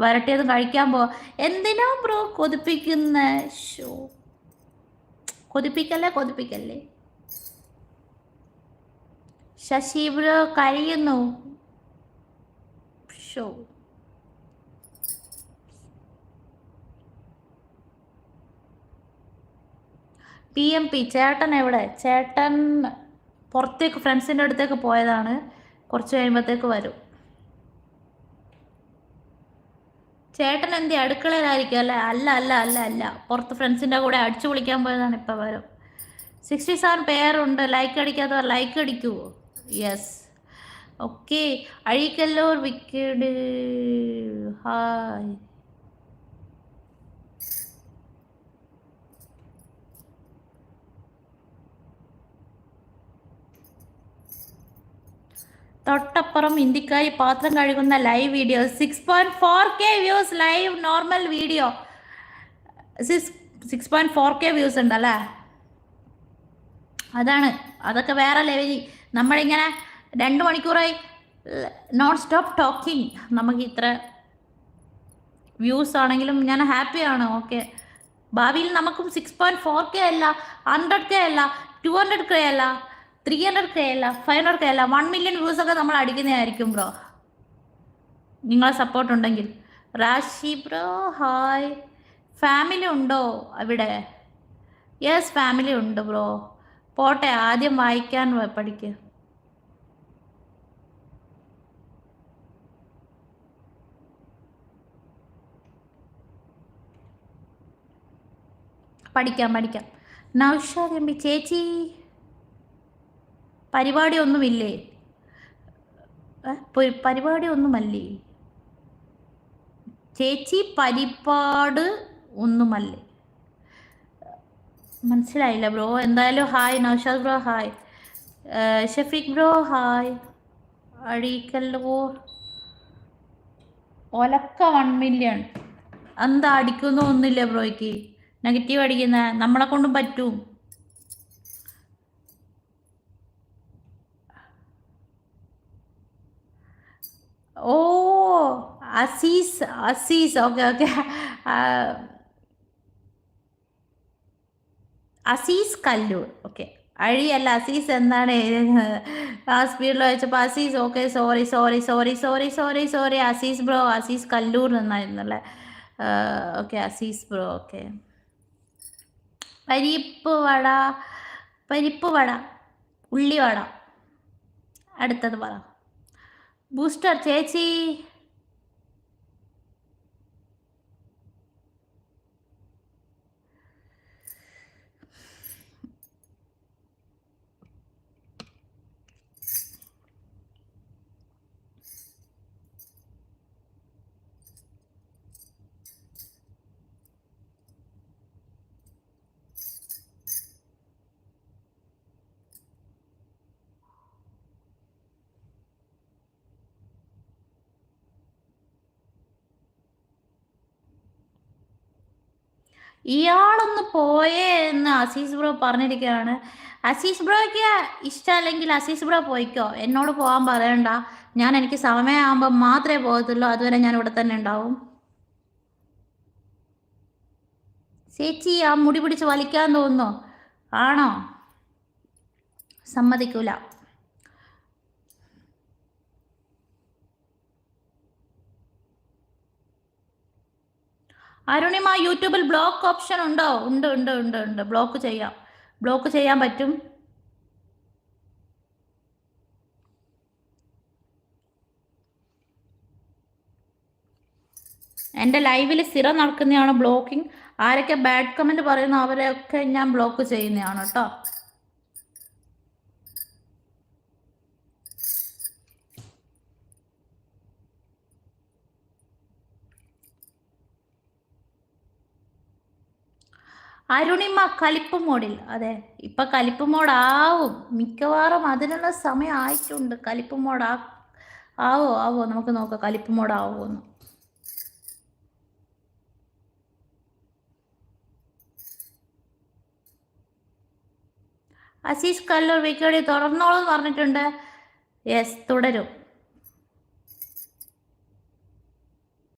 വരട്ടിയത് കഴിക്കാൻ പോ എന്തിനാ ബ്രോ കൊതിപ്പിക്കുന്ന? ഷോ കൊതിപ്പിക്കല്ലേ കൊതിപ്പിക്കല്ലേ? ശശി ബ്രോ കഴിയുന്നു. ഷോ പി എം പി ചേട്ടൻ എവിടെ? ചേട്ടൻ പുറത്തേക്ക് ഫ്രണ്ട്സിന്റെ അടുത്തേക്ക് പോയതാണ്. കുറച്ച് കഴിയുമ്പോഴത്തേക്ക് വരും. ചേട്ടൻ എന്തി അടുക്കളയിലായിരിക്കും അല്ലേ? അല്ല അല്ല അല്ല അല്ല. പുറത്ത് ഫ്രണ്ട്സിന്റെ കൂടെ അടിച്ചു വിളിക്കാൻ പോയതാണ് ഇപ്പം വരും. സിക്സ്റ്റി സെവൻ പേരുണ്ട്. ലൈക്ക് അടിക്കാത്തവർ like അടിക്കുമോ yes okay Azheekkalloor wicked hi തൊട്ടപ്പുറം ഇന്ത്യക്കാരി പാത്രം കഴുകുന്ന live video six point four K views live normal video six six point four K views ഉണ്ടല്ലേ? അതാണ്. അതൊക്കെ വേറെ ലെവലി നമ്മളിങ്ങനെ രണ്ട് മണിക്കൂറായി നോൺ സ്റ്റോപ്പ് ടോക്കിംഗ് നമുക്ക് ഇത്ര വ്യൂസ് ആണെങ്കിലും ഞാൻ ഹാപ്പിയാണ് ഓക്കെ ഭാവിയിൽ നമുക്കും സിക്സ് പോയിന്റ് ഫോർ കെ അല്ല ഹൺഡ്രഡ് കെ അല്ല ടു ഹൺഡ്രഡ് കെ അല്ല ത്രീ ഹൺഡ്രഡ് കെ അല്ല ഫൈവ് ഹൺഡ്രഡ് കെ അല്ല വൺ മില്യൺ വ്യൂസ് ഒക്കെ നമ്മൾ അടിക്കുന്നതായിരിക്കും ബ്രോ നിങ്ങളെ സപ്പോർട്ട് ഉണ്ടെങ്കിൽ. റാഷി ബ്രോ ഹായ് ഫാമിലി ഉണ്ടോ അവിടെ? യെസ് ഫാമിലി ഉണ്ട് ബ്രോ പോട്ടെ ആദ്യം വായിക്കാൻ പഠിക്കുക പഠിക്ക്. പഠിക്കാം നൗഷാദ് ചേച്ചി. പരിപാടി ഒന്നുമില്ലേ ഏ? പരിപാടി ഒന്നുമല്ലേ ചേച്ചി പരിപാട് ഒന്നുമല്ലേ? മനസ്സിലായില്ല ബ്രോ. എന്തായാലും hi Naushad bro hi. Shafeeq bro hi. അഴീക്കല്ലോ ഒലക്ക വൺ മില്യൺ എന്താ അടിക്കുന്നു ഒന്നുമില്ല ബ്രോയ്ക്ക്. നെഗറ്റീവ് അടിക്കുന്ന നമ്മളെ കൊണ്ടും പറ്റും. ഓ Azeez Azeez okay okay Azeez Kallur okay അഴിയല്ല Azeez എന്നാണ് ആ സ്പീഡിൽ വായിച്ചപ്പോൾ Azeez okay sorry sorry sorry sorry sorry sorry Azeez bro Azeez Kallur എന്നായിരുന്നല്ലേ? Okay Azeez bro okay പരിപ്പ് വട പരിപ്പ് വട ഉള്ളി വട. അടുത്തത് പറ. ബൂസ്റ്റർ ചേച്ചി ഇയാളൊന്ന് പോയേ എന്ന് അസീസ് ബ്രോ പറഞ്ഞിരിക്കുകയാണ്. അസീസ് ബ്രോയ്ക്ക് ഇഷ്ടമല്ലെങ്കിൽ അസീസ് ബ്രോ പോയിക്കോ. എന്നോട് പോകാൻ പറയണ്ട. ഞാൻ എനിക്ക് സമയമാകുമ്പോൾ മാത്രമേ പോകത്തുള്ളൂ. അതുവരെ ഞാൻ ഇവിടെ തന്നെ ഉണ്ടാവും. ചേച്ചി ആ മുടി പിടിച്ച് വലിക്കാൻ തോന്നുന്നു. ആണോ? സമ്മതിക്കൂല. അരുണിമ യൂട്യൂബിൽ ബ്ലോക്ക് ഓപ്ഷൻ ഉണ്ടോ? ഉണ്ട് ഉണ്ട് ഉണ്ട് ഉണ്ട്. ബ്ലോക്ക് ചെയ്യാം. ബ്ലോക്ക് ചെയ്യാൻ പറ്റും? എന്റെ ലൈവിൽ സ്ഥിരം നടക്കുന്നതാണ് ബ്ലോക്കിംഗ്? ആരൊക്കെ ബാഡ് കമന്റ് പറയുന്ന അവരെയൊക്കെ ഞാൻ ബ്ലോക്ക് ചെയ്യുന്നതാണ് കേട്ടോ അരുണിമ കലിപ്പ് മോഡിൽ. അതെ ഇപ്പൊ കലിപ്പ് മോഡാവും. മിക്കവാറും അതിനുള്ള സമയം ആയിട്ടുണ്ട്. കലിപ്പ് മോഡാ ആവോ ആവോ? നമുക്ക് നോക്കാം കലിപ്പ് മോഡ് ആവുമെന്ന് അസീസ് കല്ലൂർ വിക്കോടി തുറന്നോളൂ എന്ന് പറഞ്ഞിട്ടുണ്ട്. യെസ് തുടരും.